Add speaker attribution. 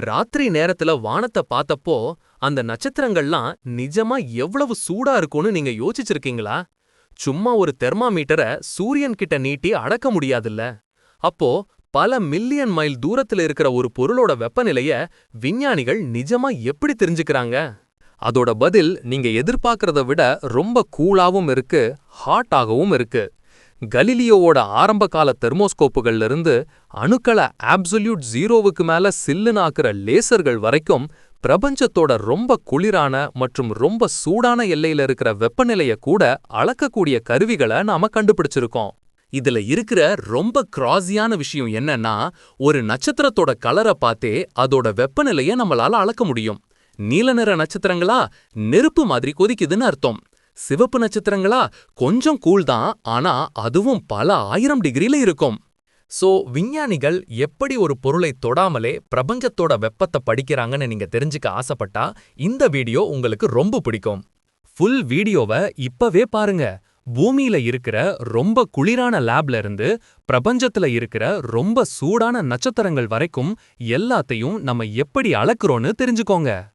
Speaker 1: ராத்திரி நேரத்துல வானத்தை பார்த்தப்போ அந்த நட்சத்திரங்கள்லாம் நிஜமா எவ்வளவு சூடா இருக்கும்னு நீங்க யோசிச்சிருக்கீங்களா? சும்மா ஒரு தெர்மாமீட்டர சூரியன் கிட்ட நீட்டி அடக்க முடியாதுல்ல. அப்போ பல மில்லியன் மைல் தூரத்துல இருக்கிற ஒரு பொருளோட வெப்பநிலைய விஞ்ஞானிகள் நிஜமா எப்படி தெரிஞ்சுக்கறாங்க? அதோட பதில் நீங்க எதிர்பார்க்கறத விட ரொம்ப கூலாவும் இருக்கு ஹாட்டாகவும் இருக்கு. கலீலியோவோட ஆரம்பகால தெர்மோஸ்கோப்புகள்ல இருந்து அணுக்களை ஆப்சொல்யூட் ஜீரோவுக்கு மேல சில்லுனாக்குற லேசர்கள் வரைக்கும் பிரபஞ்சத்தோட ரொம்ப குளிரான மற்றும் ரொம்ப சூடான எல்லையில இருக்கிற வெப்பநிலைய கூட அளக்கக்கூடிய கருவிகளை நாம கண்டுபிடிச்சிருக்கோம். இதுல இருக்கிற ரொம்ப கிராஸியான விஷயம் என்னன்னா ஒரு நட்சத்திரத்தோட கலரை பார்த்தே அதோட வெப்பநிலைய நம்மளால அளக்க முடியும். நீல நிற நட்சத்திரங்களா? நெருப்பு மாதிரி கொதிக்குதுன்னு அர்த்தம். சிவப்பு நட்சத்திரங்களா? கொஞ்சம் கூல் தான். ஆனா அதுவும் பல ஆயிரம் டிகிரில இருக்கும். சோ விஞ்ஞானிகள் எப்படி ஒரு பொருளை தொடாமலே பிரபஞ்சத்தோட வெப்பத்தை படிக்கிறாங்கன்னு நீங்க தெரிஞ்சுக்க ஆசைப்பட்டா இந்த வீடியோ உங்களுக்கு ரொம்ப பிடிக்கும். ஃபுல் வீடியோவை இப்பவே பாருங்க. பூமியில இருக்கிற ரொம்ப குளிரான லேப்ல இருந்து பிரபஞ்சத்துல இருக்கிற ரொம்ப சூடான நட்சத்திரங்கள் வரைக்கும் எல்லாத்தையும் நம்ம எப்படி அளக்குறோம்னு தெரிஞ்சுக்கோங்க.